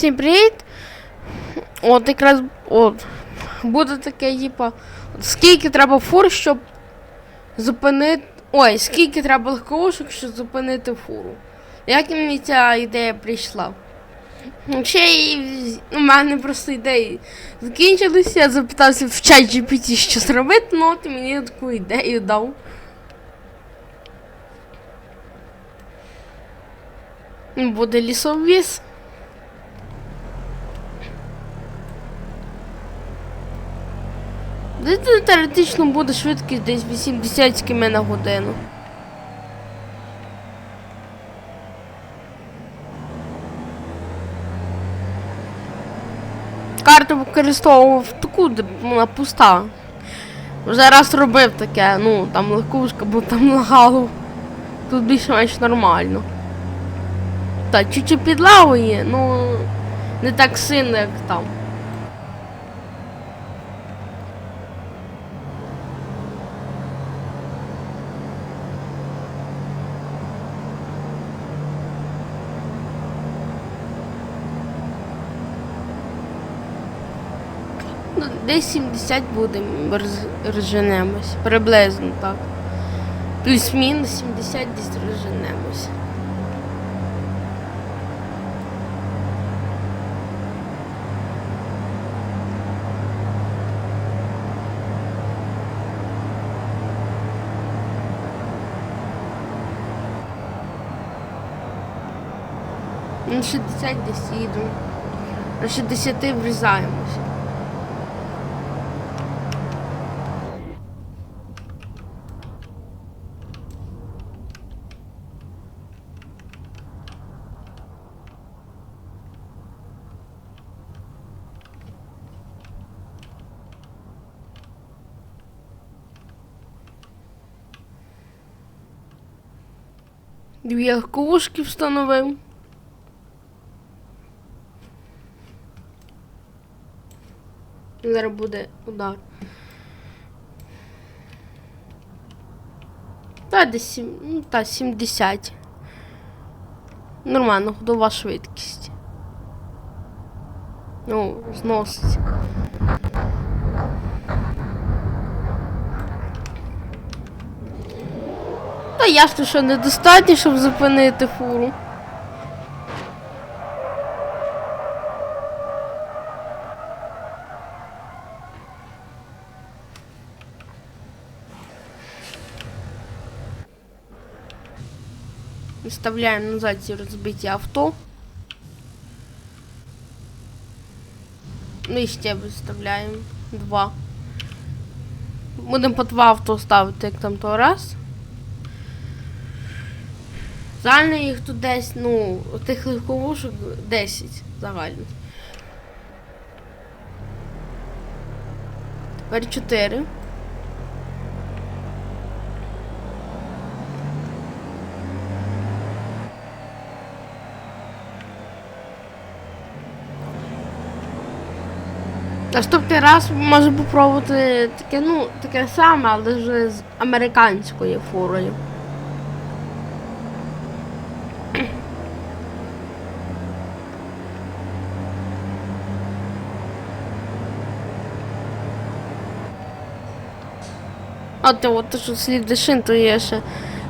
Всім привіт! От якраз от, буде таке, типа, скільки треба фур, щоб зупинити. Ой, скільки треба легковушок, щоб зупинити фуру. Як мені ця ідея прийшла? Ще у мене просто ідеї закінчилися, я запитався в чат GPT, що зробити, ну от мені таку ідею дав. Буде лісовіз. Тут теоретично буде швидкість десь 80 км на годину. Карту використовував таку, де вона пуста. Вже раз робив таке, ну там легкушка, бо там лагало. Тут більш-менш нормально. Та чуть-чуть підлагує, ну не так сильно, як там. Ну, десь 70 буде роз- розженемось. Приблизно так. Плюс-мінус 70 десь розженемось. На 60 десь їду. На 60 врізаємося. Дві легковушки встановив. Зараз буде удар. Та десь ну, та 70. Нормально, ходова швидкість. Ну, зносить. Ясно, що недостатньо, щоб зупинити фуру. Вставляємо назад ці розбиті авто. Ну і ще виставляємо два. Будемо по два авто ставити, як там то раз. Загально їх тут десь, ну, тих легковушок 10 загально. Тепер 4. Наступний раз може попробувати таке, ну, таке саме, але вже з американською фурою. А то от що слід шин, то я ще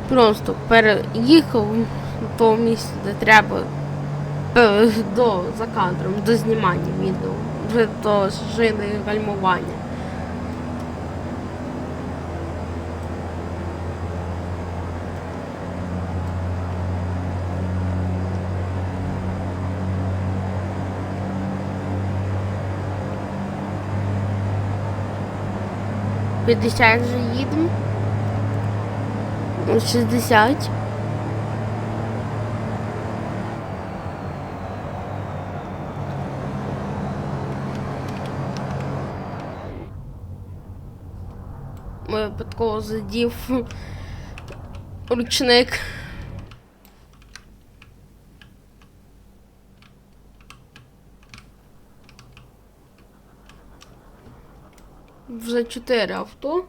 просто переїхав того місця, де треба е, до за кадром, до знімання відео, вже до шини гальмування. П'ятдесят вже їдемо. Ну, Шістдесят. Ми випадково задів ручник. Вже чотири авто.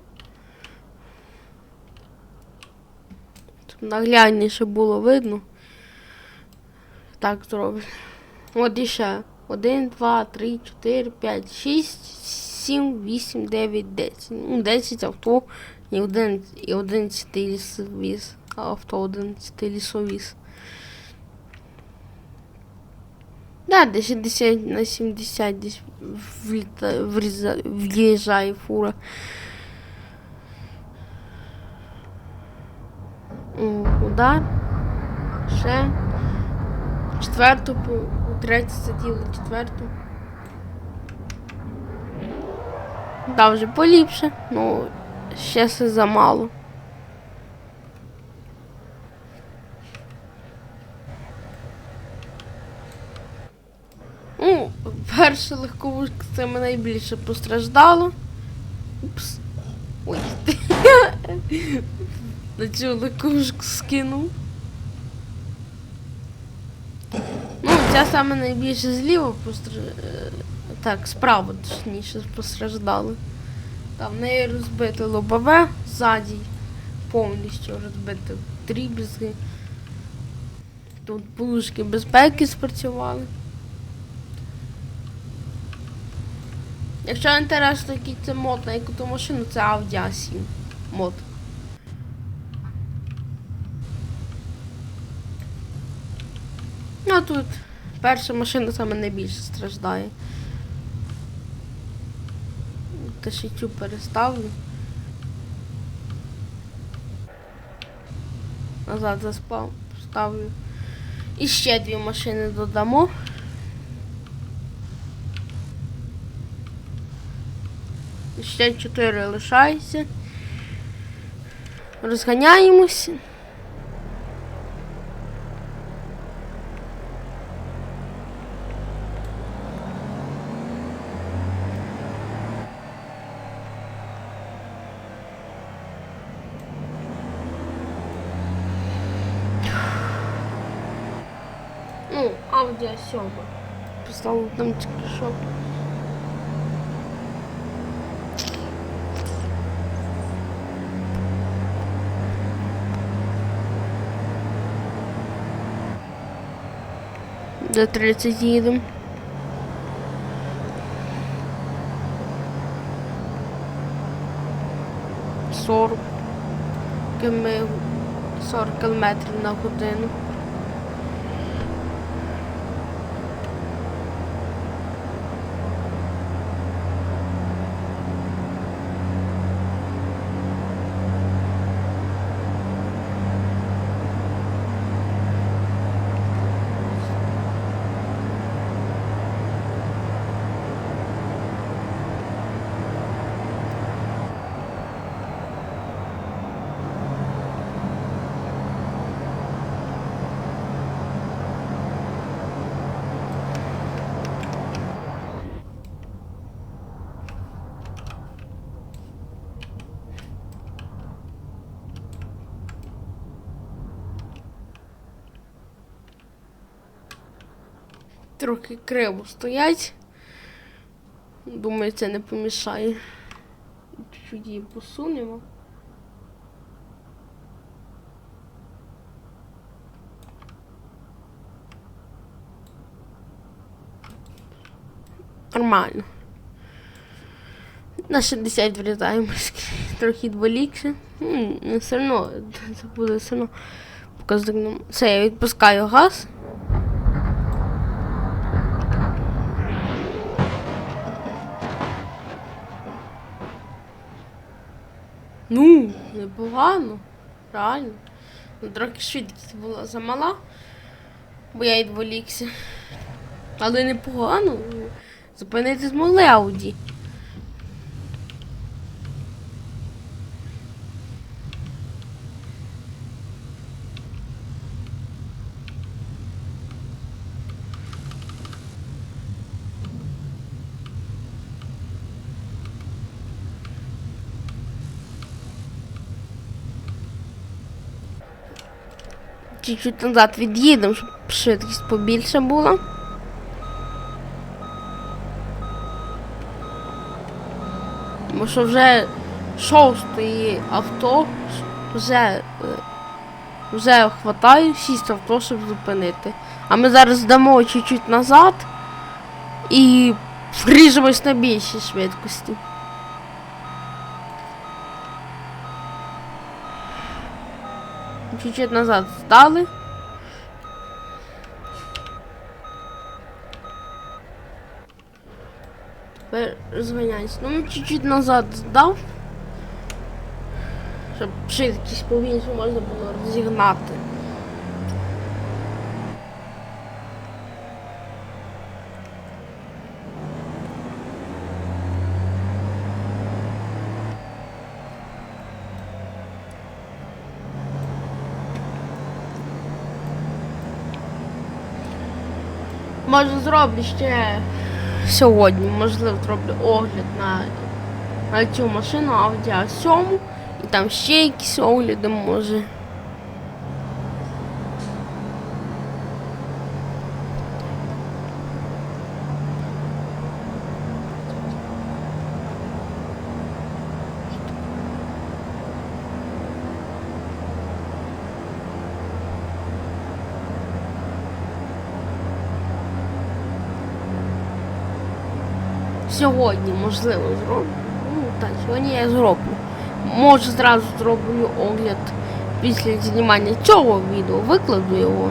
Щоб наглядніше було видно. Так зроблю. От іще. 1, 2, 3, 4, 5, 6, 7, 8, 9, 10. Ну, 10 авто і 11, і 11 лісовіз. Авто 11 лісовіз. Да, десь 60 на 70 десь вліта, вріза, в'їжджає фура. Удар. Ще. Четверту, третю заділи, четверту. Да, вже поліпше, ну ще все замало. Перша легковушка мене найбільше постраждало. Упс. Ой. На цю легковушку скинув. Ну, ця саме найбільше зліва постр... е, Так, справа точніше постраждали. Там в неї розбите лобове ззаді, повністю розбите дріб'язки. Тут полушки безпеки спрацювали. Якщо інтересно, який це мод на яку то машину, це Audi A7 мод. Ну тут перша машина саме найбільше страждає. Та ще цю переставлю. Назад заспав, ставлю. І ще дві машини додамо. Ще чотири лишається. Розганяємося. Ну, Audi A7. Поставив там тільки що. До 30 їдемо. Сорок. Км... 40 кілометрів на годину. Трохи криво стоять. Думаю, це не помішає. Чуть її посунемо. Нормально. На 60 врізаємось. Трохи дволікше. М, все одно. Це буде все одно показник. Все, я відпускаю газ. Ну, непогано. Реально. Ну, трохи швидкість була замала, бо я відволікся. Але непогано. Зупинити змогли Ауді. Чуть-чуть назад від'їдемо, щоб швидкість побільше була. Бо що вже шостої авто вже, е, вже хватає шість авто, щоб зупинити. А ми зараз дамо чуть-чуть назад і вріжемось на більшій швидкості. Чуть-чуть назад здали. Тепер розганяйся. Ну, ми чуть-чуть назад здав. Щоб швидкість повільніше можна було розігнати. Може зроблю ще сьогодні, можливо, зроблю огляд на, на цю машину Audi A7 і там ще якісь огляди може. Сьогодні, можливо, зроблю. Ну, так, сьогодні я зроблю. Може зразу зроблю огляд після знімання цього відео, викладу його.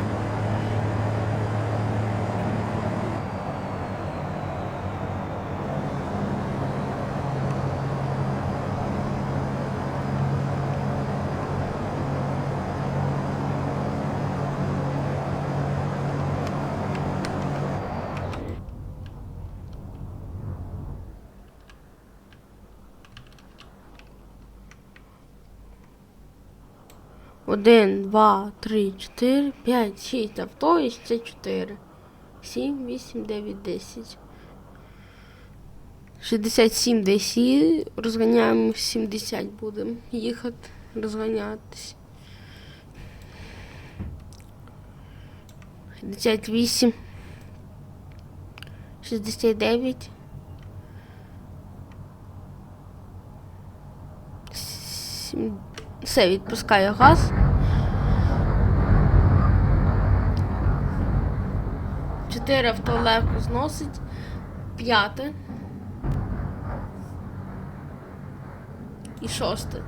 Один, два, три, чотири, п'ять, шість авто і ще чотири. Сім, вісім, дев'ять, десять. 67 десь і розганяємо 70 будемо їхати, розганятись. 68. 69. Сім- Все, відпускаю газ. Чотири авто легко зносить. П'яте. І шосте.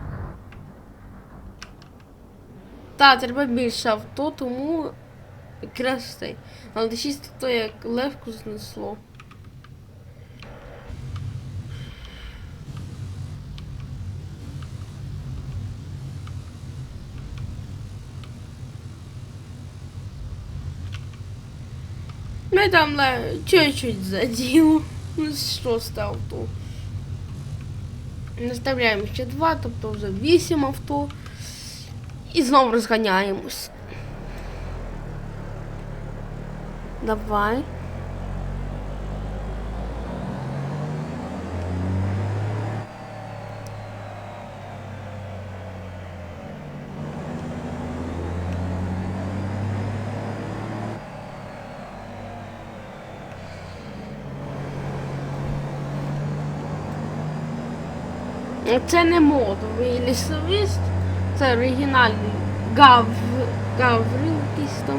Так, треба більше авто, тому якраз цей. Але шість авто як легко знесло. Ми там ле- чуть-чуть заділо. Ну, що став авто. Наставляємо ще два, тобто вже вісім авто. І знову розганяємось. Давай. Це не модовий лісовіст, це оригінальний Гав... Гаврил якийсь там.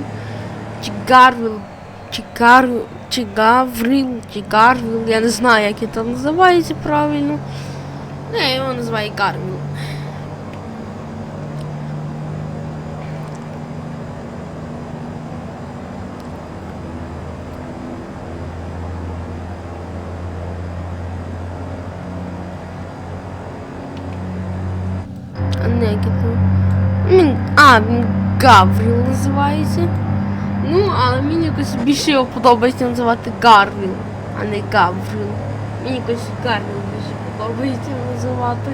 Чи Гарвіл, чи Гарвіл, чи Гаврил, чи Гарвіл, я не знаю, як це називається правильно. Не, його називає Гарвіл. А не який там. Він, а, Гавріл називається. Ну, але мені якось більше його подобається називати Гарвіл, а не Гавріл. Мені якось Гарвіл більше подобається називати.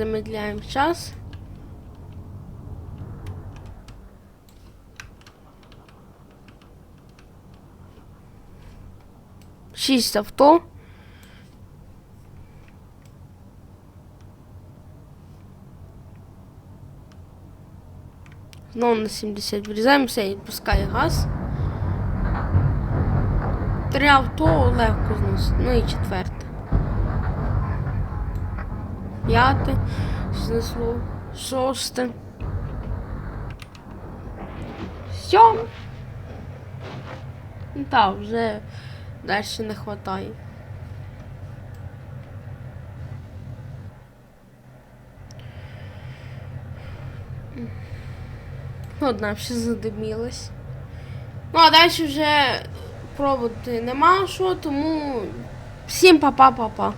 Замедляємо час. Шість авто. Знову на 70 врізаємося і відпускає газ. Три авто легко зносить. Ну і четверте. П'яте. Знесло. Шосте. Сьоме. Ну так, вже далі не вистачає. Одна ще задимілась. Ну, а далі вже пробувати нема що, тому всім па-па-па-па.